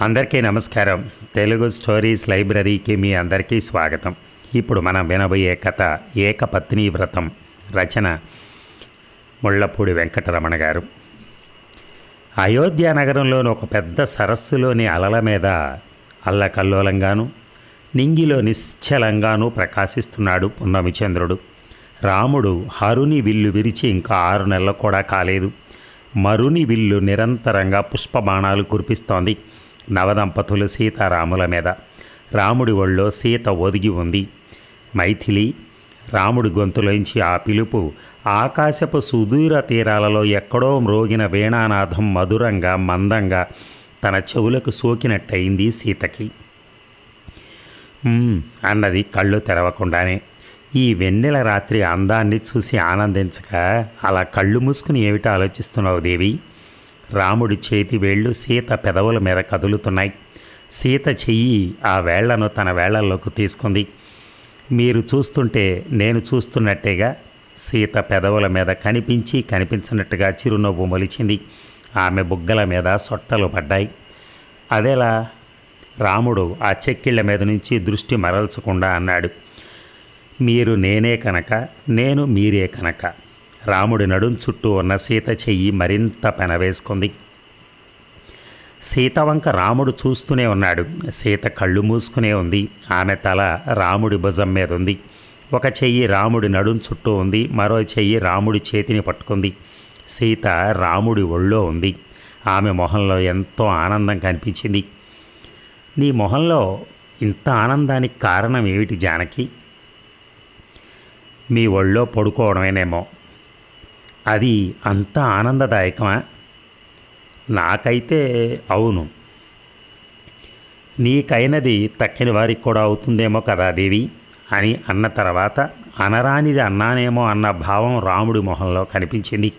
అందరికీ నమస్కారం. తెలుగు స్టోరీస్ లైబ్రరీకి మీ అందరికీ స్వాగతం. ఇప్పుడు మనం వినబోయే కథ ఏకపత్ని వ్రతం. రచన ముళ్ళపూడి వెంకటరమణ గారు. అయోధ్య నగరంలోని ఒక పెద్ద సరస్సులోని అలల మీద అల్లకల్లోలంగాను నింగిలో నిశ్చలంగాను ప్రకాశిస్తున్నాడు పున్నమిచంద్రుడు. రాముడు హరుని విల్లు విరిచి ఇంకా ఆరు నెలలు కూడా కాలేదు. మరుని విల్లు నిరంతరంగా పుష్పబాణాలు కురిపిస్తోంది. నవదంపతులు సీతారాముల మీద. రాముడి ఒళ్ళో సీత ఒదిగి ఉంది. మైథిలి రాముడి గొంతులోంచి ఆ పిలుపు ఆకాశపు సుదూర తీరాలలో ఎక్కడో మ్రోగిన వీణానాథం మధురంగా మందంగా తన చెవులకు సోకినట్టయింది సీతకి. అన్నది కళ్ళు తెరవకుండానే. ఈ వెన్నెల రాత్రి అందాన్ని చూసి ఆనందించక అలా కళ్ళు మూసుకుని ఏమిటి ఆలోచిస్తున్నావు దేవి? రాముడి చేతి వేళ్ళు సీత పెదవుల మీద కదులుతున్నాయి. సీత చెయ్యి ఆ వేళ్ళను తన వేళ్ళలోకి తీసుకుంది. మీరు చూస్తుంటే నేను చూస్తున్నట్టేగా సీత పెదవుల మీద కనిపించి కనిపించినట్టుగా చిరునవ్వు మొలిచింది. ఆమె బుగ్గల మీద సొట్టలు పడ్డాయి. అదేలా రాముడు ఆ చెక్కిళ్ళ మీద నుంచి దృష్టి మరల్చకుండా అన్నాడు. మీరు నేనే కనుక నేను మీరే కనుక. రాముడి నడుం చుట్టూ ఉన్న సీత చెయ్యి మరింత పెనవేసుకుంది సీత వంక రాముడు చూస్తూనే ఉన్నాడు. సీత కళ్ళు మూసుకునే ఉంది. ఆమె తల రాముడి భుజం మీద ఉంది. ఒక చెయ్యి రాముడి నడుం చుట్టూ ఉంది. మరో చెయ్యి రాముడి చేతిని పట్టుకుంది. సీత రాముడి ఒళ్ళో ఉంది. ఆమె మొహంలో ఎంతో ఆనందం కనిపించింది. నీ మొహంలో ఇంత ఆనందానికి కారణం ఏమిటి జానకి? మీ ఒళ్ళో పడుకోవడమేనేమో. అది అంత ఆనందదాయకమా? నాకైతే అవును. నీకైనది తక్కిన వారికి కూడా అవుతుందేమో కదా దేవి? అని అన్న తర్వాత అనరానిది అన్నానేమో అన్న భావం రాముడి మొహంలో కనిపించింది.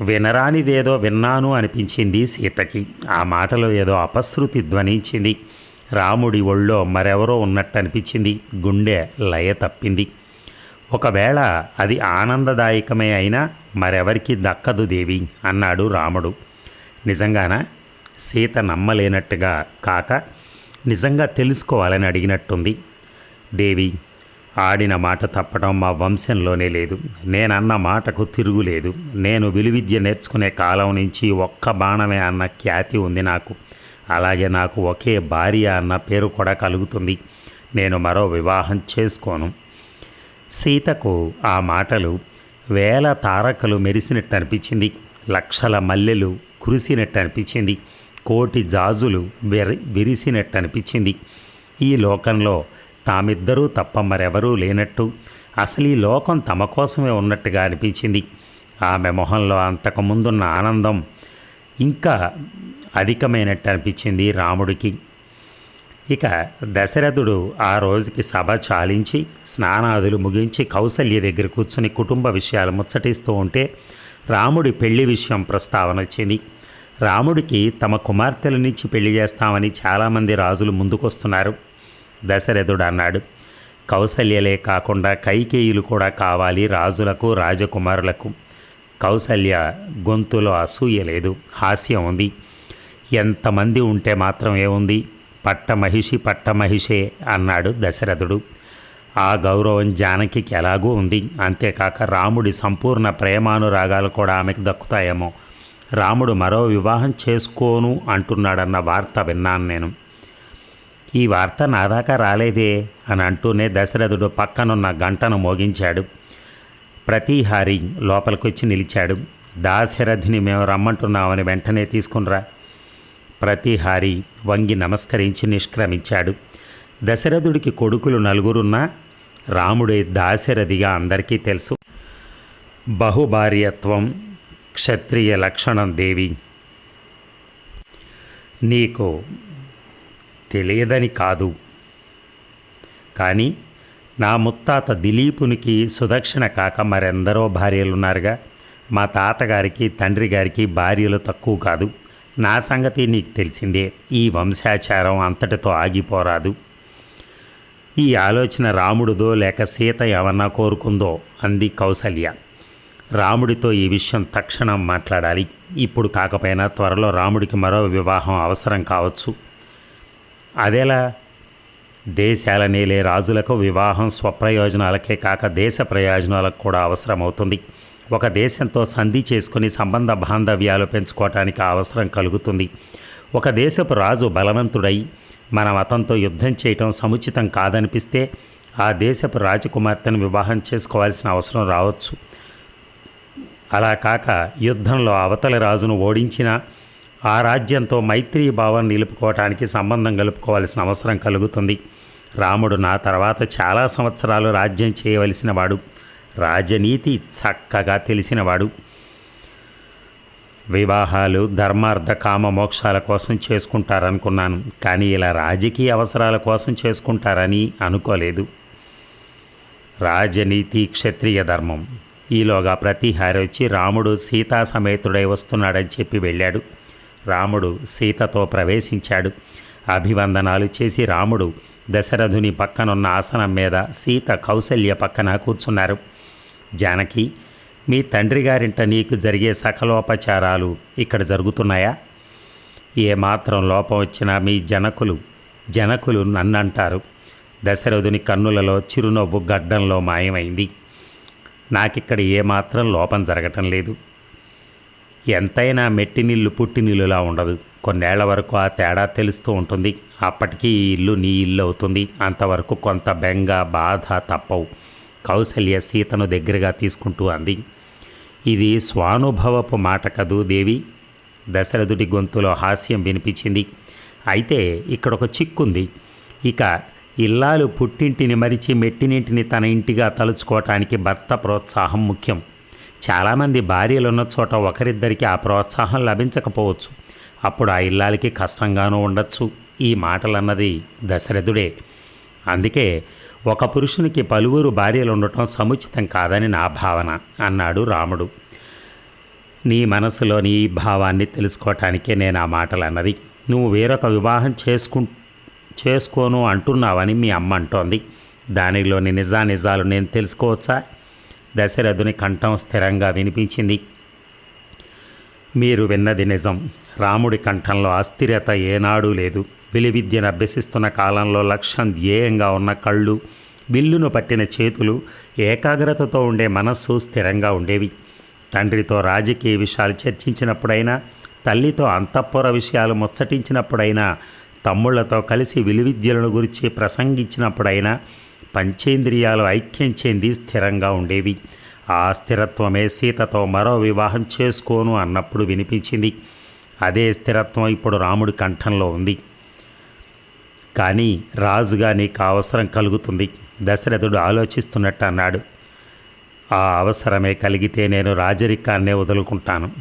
వినరానిదేదో విన్నాను అనిపించింది సీతకి. ఆ మాటలో ఏదో అపశృతి ధ్వనించింది. రాముడి ఒళ్ళో మరెవరో ఉన్నట్టు అనిపించింది గుండె లయ తప్పింది. ఒకవేళ అది ఆనందదాయకమే అయినా మరెవరికి దక్కదు దేవి అన్నాడు రాముడు. నిజంగానా? సీత నమ్మలేనట్టుగా కాక నిజంగా తెలుసుకోవాలని అడిగినట్టుంది. దేవి ఆడిన మాట తప్పడం మా వంశంలోనే లేదు. నేనన్న మాటకు తిరుగులేదు. నేను విలువిద్య నేర్చుకునే కాలం నుంచి ఒక్క బాణమే అన్న ఖ్యాతి ఉంది నాకు. అలాగే నాకు ఒకే భార్య అన్న పేరు కూడా కలుగుతుంది. నేను మరో వివాహం చేసుకోను. సీతకు ఆ మాటలు వేల తారకలు మెరిసినట్టు అనిపించింది. లక్షల మల్లెలు కురిసినట్టు అనిపించింది. కోటి జాజులు విరిసినట్టు అనిపించింది. ఈ లోకంలో తామిద్దరూ తప్ప మరెవరూ లేనట్టు అసలు ఈ లోకం తమ కోసమే ఉన్నట్టుగా అనిపించింది. ఆమె మొహంలో అంతకుముందున్న ఆనందం ఇంకా అధికమైనట్టు అనిపించింది రాముడికి. ఇక దశరథుడు ఆ రోజుకి సభ చాలించి స్నానాదులు ముగించి కౌసల్య దగ్గర కూర్చుని కుటుంబ విషయాలు ముచ్చటిస్తూ ఉంటే రాముడి పెళ్ళి విషయం ప్రస్తావన వచ్చింది. రాముడికి తమ కుమార్తెలనిచ్చి పెళ్ళి చేస్తామని చాలామంది రాజులు ముందుకొస్తున్నారు. దశరథుడు అన్నాడు కౌసల్యలే కాకుండా కైకేయులు కూడా కావాలి రాజులకు రాజకుమారులకు. కౌసల్య గొంతులో అసూయ లేదు హాస్యం ఉంది. ఎంతమంది ఉంటే మాత్రం ఏముంది? పట్టమహిషి పట్టమహిషే అన్నాడు దశరథుడు. ఆ గౌరవం జానకికి ఎలాగూ ఉంది. అంతేకాక రాముడి సంపూర్ణ ప్రేమానురాగాలు కూడా ఆమెకు దక్కుతాయేమో. రాముడు మరో వివాహం చేసుకోను అంటున్నాడన్న వార్త విన్నాను నేను. ఈ వార్త నా దాకా రాలేదే అని అంటూనే దశరథుడు పక్కనున్న గంటను మోగించాడు. ప్రతిహారి లోపలికొచ్చి నిలిచాడు. దాశరథిని మేము రమ్మంటున్నామని వెంటనే తీసుకునిరా ప్రతిహారి వంగి నమస్కరించి నిష్క్రమించాడు. దశరథుడికి కొడుకులు నలుగురున్నా రాముడే దాశరథిగా అందరికీ తెలుసు. బహుభార్యత్వం క్షత్రియ లక్షణం దేవి. నీకు తెలియదని కాదు. కానీ నా ముత్తాత దిలీపునికి సుదక్షిణ కాక మరెందరో భార్యలున్నారుగా. మా తాతగారికి తండ్రి గారికి భార్యలు తక్కువ కాదు. నా సంగతి నీకు తెలిసిందే. ఈ వంశాచారం అంతటితో ఆగిపోరాదు. ఈ ఆలోచన రాముడిదో లేక సీత ఏమన్నా కోరుకుందో అంది కౌసల్య. రాముడితో ఈ విషయం తక్షణం మాట్లాడాలి. ఇప్పుడు కాకపోయినా త్వరలో రాముడికి మరో వివాహం అవసరం కావచ్చు. అదేలా దేశాల నేలే రాజులకు వివాహం స్వప్రయోజనాలకే కాక దేశ ప్రయోజనాలకు కూడా అవసరమవుతుంది. ఒక దేశంతో సంధి చేసుకుని సంబంధ బాంధవ్యాలు పెంచుకోవటానికి అవసరం కలుగుతుంది. ఒక దేశపు రాజు బలవంతుడై మన మతంతో యుద్ధం చేయటం సముచితం కాదనిపిస్తే ఆ దేశపు రాజకుమార్తెను వివాహం చేసుకోవాల్సిన అవసరం రావచ్చు. అలా కాక యుద్ధంలో అవతలి రాజును ఓడించిన ఆ రాజ్యంతో మైత్రీ భావం నిలుపుకోవటానికి సంబంధం కలుపుకోవాల్సిన అవసరం కలుగుతుంది. రాముడు నా తర్వాత చాలా సంవత్సరాలు రాజ్యం చేయవలసిన వాడు. రాజనీతి చక్కగా తెలిసినవాడు. వివాహాలు ధర్మార్థ కామ మోక్షాల కోసం చేసుకుంటారనుకున్నాను. కానీ ఇలా రాజకీయ అవసరాల కోసం చేసుకుంటారని అనుకోలేదు. రాజనీతి క్షత్రియ ధర్మం. ఈలోగా ప్రతిహారి వచ్చి రాముడు సీతా సమేతుడై వస్తున్నాడని చెప్పి వెళ్ళాడు. రాముడు సీతతో ప్రవేశించాడు. అభివందనాలు చేసి రాముడు దశరథుని పక్కనున్న ఆసనం మీద సీత కౌశల్య పక్కన కూర్చున్నారు. జానకి మీ తండ్రి గారింట నీకు జరిగే సకలోపచారాలు ఇక్కడ జరుగుతున్నాయా? ఏమాత్రం లోపం వచ్చినా మీ జనకులు జనకులు నన్నంటారు. దశరథుని కన్నులలో చిరునవ్వు గడ్డంలో మాయమైంది. నాకిక్కడ ఏమాత్రం లోపం జరగటం లేదు. ఎంతైనా మెట్టి పుట్టినిల్లులా ఉండదు. కొన్నేళ్ళ వరకు ఆ తేడా తెలుస్తూ ఉంటుంది. అప్పటికీ ఈ ఇల్లు నీ ఇల్లు అవుతుంది. అంతవరకు కొంత బెంగ బాధ తప్పవు. కౌసల్య సీతను దగ్గరగా తీసుకుంటూ అంది. ఇది స్వానుభవపు మాట కదూ దేవి? దశరథుడి గొంతులో హాస్యం వినిపించింది. అయితే ఇక్కడ ఒక చిక్కుంది. ఇక ఇల్లాలు పుట్టింటిని మరిచి మెట్టినింటిని తన ఇంటిగా తలుచుకోవటానికి భర్త ప్రోత్సాహం ముఖ్యం. చాలామంది భార్యలున్న చోట ఒకరిద్దరికి ఆ ప్రోత్సాహం లభించకపోవచ్చు. అప్పుడు ఆ ఇల్లాలకి కష్టంగానూ ఉండొచ్చు. ఈ మాటలన్నది దశరథుడే. అందుకే ఒక పురుషునికి పలువురు భార్యలు ఉండటం సముచితం కాదని నా భావన అన్నాడు రాముడు. నీ మనసులోని ఈ భావాన్ని తెలుసుకోవటానికే నేను ఆ మాటలు అన్నది నువ్వు వేరొక వివాహం చేసుకు చేసుకోను అంటున్నావని మీ అమ్మ అంటోంది. దానిలోని నిజానిజాలు నేను తెలుసుకోవచ్చా? దశరథుని కంఠం స్థిరంగా వినిపించింది. మీరు విన్నది నిజం. రాముడి కంఠంలో అస్థిరత ఏనాడూ లేదు. విలువిద్యను అభ్యసిస్తున్న కాలంలో లక్ష్యం ధ్యేయంగా ఉన్న కళ్ళు విల్లును పట్టిన చేతులు ఏకాగ్రతతో ఉండే మనస్సు స్థిరంగా ఉండేవి. తండ్రితో రాజకీయ విషయాలు చర్చించినప్పుడైనా తల్లితో అంతఃపుర విషయాలు ముచ్చటించినప్పుడైనా తమ్ముళ్ళతో కలిసి విలువిద్యలను గురించి ప్రసంగించినప్పుడైనా పంచేంద్రియాలు ఐక్యం చెంది స్థిరంగా ఉండేవి. ఆ స్థిరత్వమే సీతతో మరో వివాహం చేసుకోను అన్నప్పుడు వినిపించింది. అదే స్థిరత్వం ఇప్పుడు రాముడి కంఠంలో ఉంది. కానీ రాజుగా నీకు అవసరం కలుగుతుంది. దశరథుడు ఆలోచిస్తున్నట్టు అన్నాడు. ఆ అవసరమే కలిగితే నేను రాజరికాన్నే వదులుకుంటాను.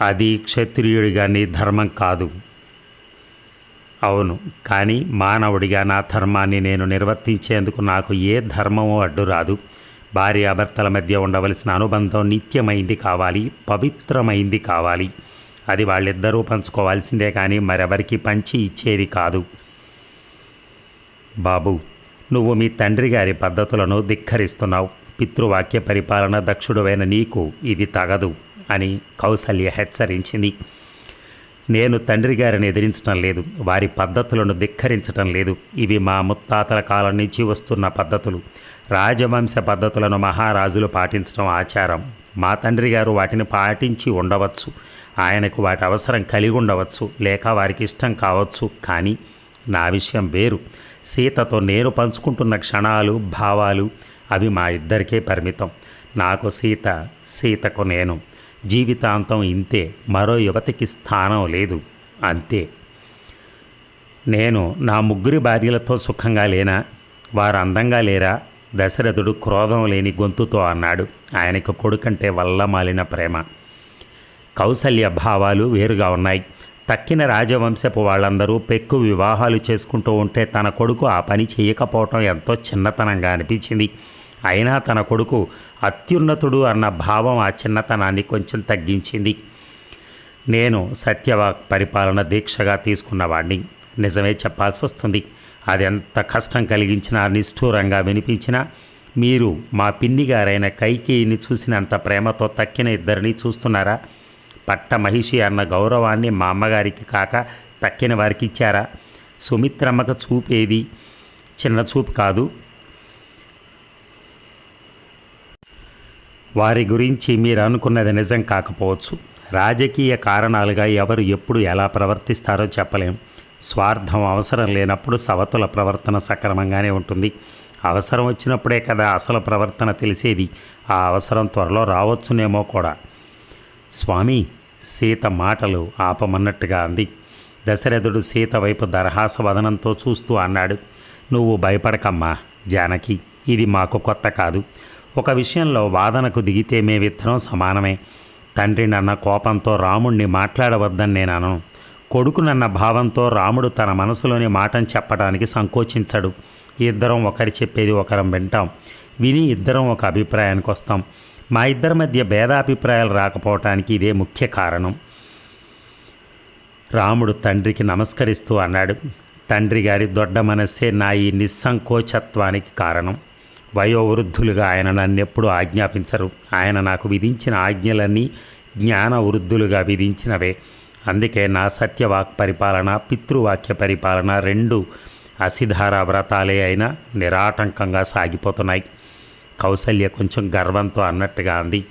అది క్షత్రియుడిగా నీ ధర్మం కాదు. అవును కానీ మానవుడిగా నా ధర్మాన్ని నేను నిర్వర్తించేందుకు నాకు ఏ ధర్మమో అడ్డు రాదు. భార్యాభర్తల మధ్య ఉండవలసిన అనుబంధం నిత్యమైంది కావాలి పవిత్రమైంది కావాలి. అది వాళ్ళిద్దరూ పంచుకోవాల్సిందే కానీ మరెవరికి పంచి ఇచ్చేది కాదు. బాబు నువ్వు మీ తండ్రి గారి పద్ధతులను ధిక్కరిస్తున్నావు. పితృవాక్య పరిపాలన దక్షుడువైన నీకు ఇది తగదు అని కౌసల్య హెచ్చరించింది. నేను తండ్రి గారిని ఎదిరించటం లేదు వారి పద్ధతులను ధిక్కరించటం లేదు. ఇవి మా ముత్తాతల కాలం నుంచి వస్తున్న పద్ధతులు. రాజవంశ పద్ధతులను మహారాజులు పాటించడం ఆచారం. మా తండ్రి గారు వాటిని పాటించి ఉండవచ్చు. ఆయనకు వాటి అవసరం కలిగి ఉండవచ్చు లేక వారికి ఇష్టం కావచ్చు. కానీ నా విషయం వేరు. సీతతో నేను పంచుకుంటున్న క్షణాలు భావాలు అవి మా ఇద్దరికే పరిమితం. నాకు సీత సీతకు నేను. జీవితాంతం ఇంతే మరో యువతికి స్థానం లేదు. అంతే. నేను నా ముగ్గురి భార్యలతో సుఖంగా లేనా? వారు అందంగా లేరా? దశరథుడు క్రోధం లేని గొంతుతో అన్నాడు. ఆయనకు కొడుకంటే వల్ల మాలిన ప్రేమ. కౌసల్య భావాలు వేరుగా ఉన్నాయి. తక్కిన రాజవంశపు వాళ్ళందరూ పెక్కు వివాహాలు చేసుకుంటూ ఉంటే తన కొడుకు ఆ పని చేయకపోవటం ఎంతో చిన్నతనంగా అనిపించింది. అయినా తన కొడుకు అత్యున్నతుడు అన్న భావం ఆ చిన్నతనాన్ని కొంచెం తగ్గించింది. నేను సత్యవాక్ పరిపాలన దీక్షగా తీసుకున్నవాడిని నిజమే చెప్పాల్సి వస్తుంది. అది ఎంత కష్టం కలిగించినా నిష్ఠూరంగా వినిపించినా మీరు మా పిన్ని గారైన కైకేయిని చూసినంత ప్రేమతో తక్కిన ఇద్దరిని చూస్తున్నారా? పట్ట మహిషి అన్న గౌరవాన్ని మా అమ్మగారికి కాక తక్కిన వారికి ఇచ్చారా? సుమిత్రమ్మకు చూపేది చిన్న చూపు కాదు. వారి గురించి మీరు అనుకున్నది నిజం కాకపోవచ్చు. రాజకీయ కారణాలుగా ఎవరు ఎప్పుడు ఎలా ప్రవర్తిస్తారో చెప్పలేం. స్వార్థం అవసరం లేనప్పుడు సవతుల ప్రవర్తన సక్రమంగానే ఉంటుంది. అవసరం వచ్చినప్పుడే కదా అసలు ప్రవర్తన తెలిసేది. ఆ అవసరం త్వరలో రావచ్చునేమో కూడా. స్వామి సీత మాటలు ఆపమన్నట్టుగా అంది. దశరథుడు సీత వైపు దరహాస వదనంతో చూస్తూ అన్నాడు నువ్వు భయపడకమ్మా జానకి ఇది మాకు కొత్త కాదు. ఒక విషయంలో వాదనకు దిగితే మేమిద్దరం సమానమే. తండ్రి నన్న కోపంతో రాముణ్ణి మాట్లాడవద్దని నేను అనను. కొడుకునన్న భావంతో రాముడు తన మనసులోని మాటను చెప్పడానికి సంకోచించడు. ఇద్దరం ఒకరి చెప్పేది ఒకరం వింటాం. విని ఇద్దరం ఒక అభిప్రాయానికి వస్తాం మా ఇద్దరి మధ్య భేదాభిప్రాయాలు రాకపోవటానికి ఇదే ముఖ్య కారణం. రాముడు తండ్రికి నమస్కరిస్తూ అన్నాడు తండ్రి గారి దొడ్డ మనస్సే నా ఈ నిస్సంకోచత్వానికి కారణం. వయోవృద్ధులుగా ఆయన నన్నెప్పుడు ఆజ్ఞాపించరు. ఆయన నాకు విధించిన ఆజ్ఞలన్నీ జ్ఞాన వృద్ధులుగా విధించినవే. అందుకే నా సత్యవాక్ పరిపాలన పితృవాక్య పరిపాలన రెండు అసిధార వ్రతాలే అయినా నిరాటంకంగా సాగిపోతున్నాయి. కౌసల్య కొంచెం గర్వంతో అన్నట్టుగా అంది.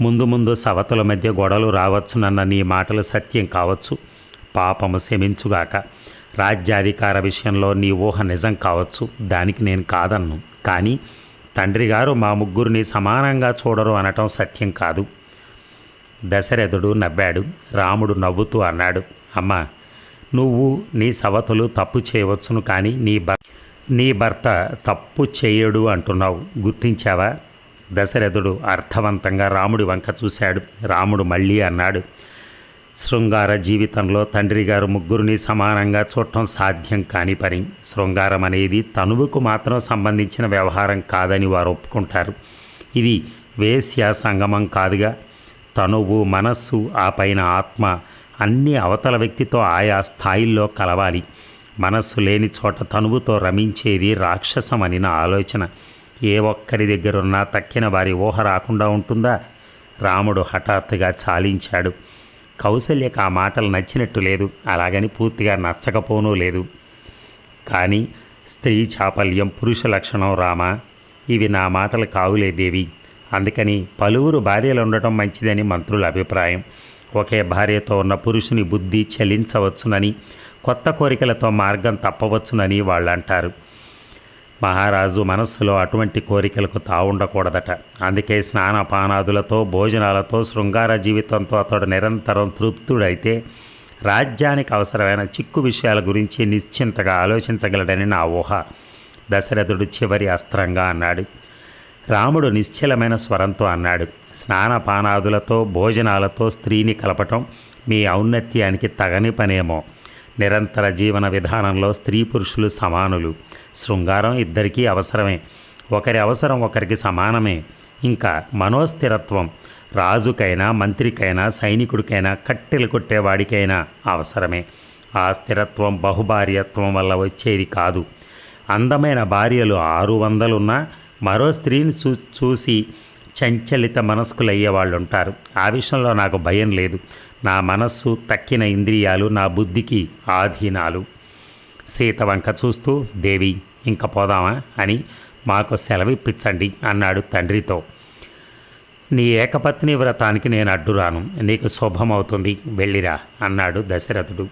ముందు ముందు సవతుల మధ్య గొడవలు రావచ్చునన్న నీ మాటలు సత్యం కావచ్చు. పాపము శమించుగాక. రాజ్యాధికార విషయంలో నీ ఊహ నిజం కావచ్చు. దానికి నేను కాదన్ను. కానీ తండ్రి గారు మా ముగ్గురిని సమానంగా చూడరు అనటం సత్యం కాదు. దశరథుడు నవ్వాడు. రాముడు నవ్వుతూ అన్నాడు. అమ్మా నువ్వు నీ సవతులు తప్పు చేయవచ్చును కానీ నీ భర్ నీ భర్త తప్పు చేయడు అంటున్నావు. గుర్తించావా? దశరథుడు అర్థవంతంగా రాముడి వంక చూశాడు. రాముడు మళ్ళీ అన్నాడు శృంగార జీవితంలో తండ్రి గారు ముగ్గురిని సమానంగా చూడటం సాధ్యం కాని పని. శృంగారం అనేది తనువుకు మాత్రం సంబంధించిన వ్యవహారం కాదని వారు ఒప్పుకుంటారు. ఇది వేశ్య సంగమం కాదుగా. తనువు మనస్సు ఆ పైన ఆత్మ అన్ని అవతల వ్యక్తితో ఆయా స్థాయిల్లో కలవాలి. మనస్సు లేని చోట తనువుతో రమించేది రాక్షసమని నా ఆలోచన. ఏ ఒక్కరి దగ్గరున్నా తక్కిన వారి ఊహ రాకుండా ఉంటుందా? రాముడు హఠాత్తుగా చాలించాడు. కౌశల్యకు ఆ మాటలు నచ్చినట్టు లేదు. అలాగని పూర్తిగా నచ్చకపోనూ లేదు. కానీ స్త్రీ చాపల్యం పురుష లక్షణం రామ. ఇవి నా మాటలు కావులే దేవి. అందుకని పలువురు భార్యలు ఉండటం మంచిదని మంత్రుల అభిప్రాయం. ఒకే భార్యతో ఉన్న పురుషుని బుద్ధి చలించవచ్చునని కొత్త కోరికలతో మార్గం తప్పవచ్చునని వాళ్ళు అంటారు మహారాజు మనస్సులో అటువంటి కోరికలకు తావుండకూడదట. అందుకే స్నానపానాదులతో భోజనాలతో శృంగార జీవితంతో అతడు నిరంతరం తృప్తుడైతే రాజ్యానికి అవసరమైన చిక్కు విషయాల గురించి నిశ్చింతగా ఆలోచించగలడని నా ఊహ. దశరథుడు చివరి అస్త్రంగా అన్నాడు. రాముడు నిశ్చలమైన స్వరంతో అన్నాడు. స్నానపానాదులతో భోజనాలతో స్త్రీని కలపటం మీ ఔన్నత్యానికి తగని పనేమో. నిరంతర జీవన విధానంలో స్త్రీ పురుషులు సమానులు. శృంగారం ఇద్దరికీ అవసరమే. ఒకరి అవసరం ఒకరికి సమానమే. ఇంకా మనోస్థిరత్వం. రాజుకైనా మంత్రికైనా సైనికుడికైనా కట్టెలు కొట్టేవాడికైనా అవసరమే. ఆ స్థిరత్వం బహుభార్యత్వం వల్ల వచ్చేది కాదు. అందమైన భార్యలు ఆరు వందలున్నా మరో స్త్రీని చూ చూసి చంచలిత మనస్కులయ్యే వాళ్ళు ఉంటారు ఆ విషయంలో నాకు భయం లేదు. నా మనస్సు తక్కిన ఇంద్రియాలు నా బుద్ధికి ఆధీనాలు. సీత వంక చూస్తూ దేవి ఇంక పోదామా? అని మాకు సెలవిప్పించండి అన్నాడు తండ్రితో. నీ ఏకపత్ని వ్రతానికి నేను అడ్డురాను. నీకు శుభమవుతుంది. వెళ్ళిరా అన్నాడు దశరథుడు.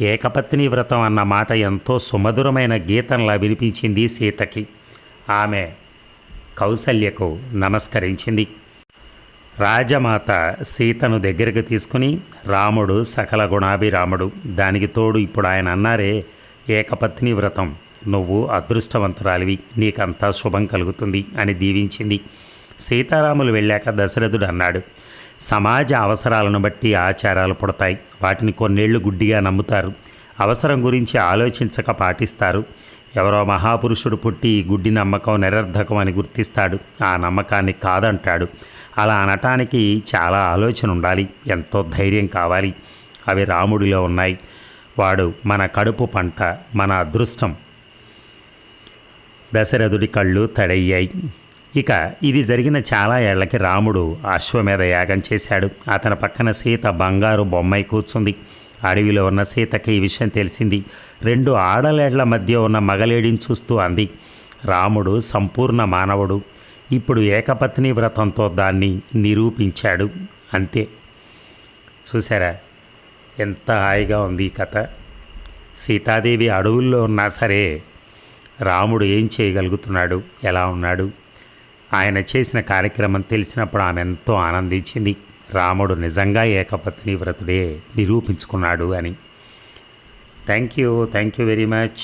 ఏకపత్ని వ్రతం అన్న మాట ఎంతో సుమధురమైన గీతంలా వినిపించింది సీతకి. ఆమె కౌసల్యకు నమస్కరించింది. రాజమాత సీతను దగ్గరకు తీసుకుని రాముడు సకల గుణాభిరాముడు దానికి తోడు ఇప్పుడు ఆయన అన్నారే ఏకపత్ని వ్రతం నువ్వు అదృష్టవంతురాలివి నీకంతా శుభం కలుగుతుంది అని దీవించింది. సీతారాములు వెళ్ళాక దశరథుడు అన్నాడు సమాజ అవసరాలను బట్టి ఆచారాలు పుడతాయి వాటిని కొన్నేళ్ళు గుడ్డిగా నమ్ముతారు అవసరం గురించి ఆలోచించక పాటిస్తారు ఎవరో మహాపురుషుడు పుట్టి ఈ గుడ్డి నమ్మకం నిరర్ధకం అని గుర్తిస్తాడు. ఆ నమ్మకాన్ని కాదంటాడు. అలా అనటానికి చాలా ఆలోచన ఉండాలి ఎంతో ధైర్యం కావాలి. అవి రాముడిలో ఉన్నాయి. వాడు మన కడుపు పంట మన అదృష్టం. దశరథుడి కళ్ళు తడయ్యాయి. ఇక ఇది జరిగిన చాలా ఏళ్ళకి రాముడు అశ్వమేధ యాగం చేశాడు. అతని పక్కన సీత బంగారు బొమ్మై కూర్చుంది. అడవిలో ఉన్న సీతకి ఈ విషయం తెలిసింది. రెండు ఆడలేళ్ళ మధ్య ఉన్న మగలేడిని చూస్తూ అంది. రాముడు సంపూర్ణ మానవుడు. ఇప్పుడు ఏకపత్ని వ్రతంతో దాన్ని నిరూపించాడు. అంతే. చూసారా ఎంత హాయిగా ఉంది ఈ కథ. సీతాదేవి అడవుల్లో ఉన్నా సరే రాముడు ఏం చేయగలుగుతున్నాడు? ఎలా ఉన్నాడు? ఆయన చేసిన కార్యక్రమం తెలిసినప్పుడు ఆమె ఎంతో ఆనందించింది. రాముడు నిజంగా ఏకపత్ని వ్రతుడే నిరూపించుకున్నాడు అని. Thank you thank you very much.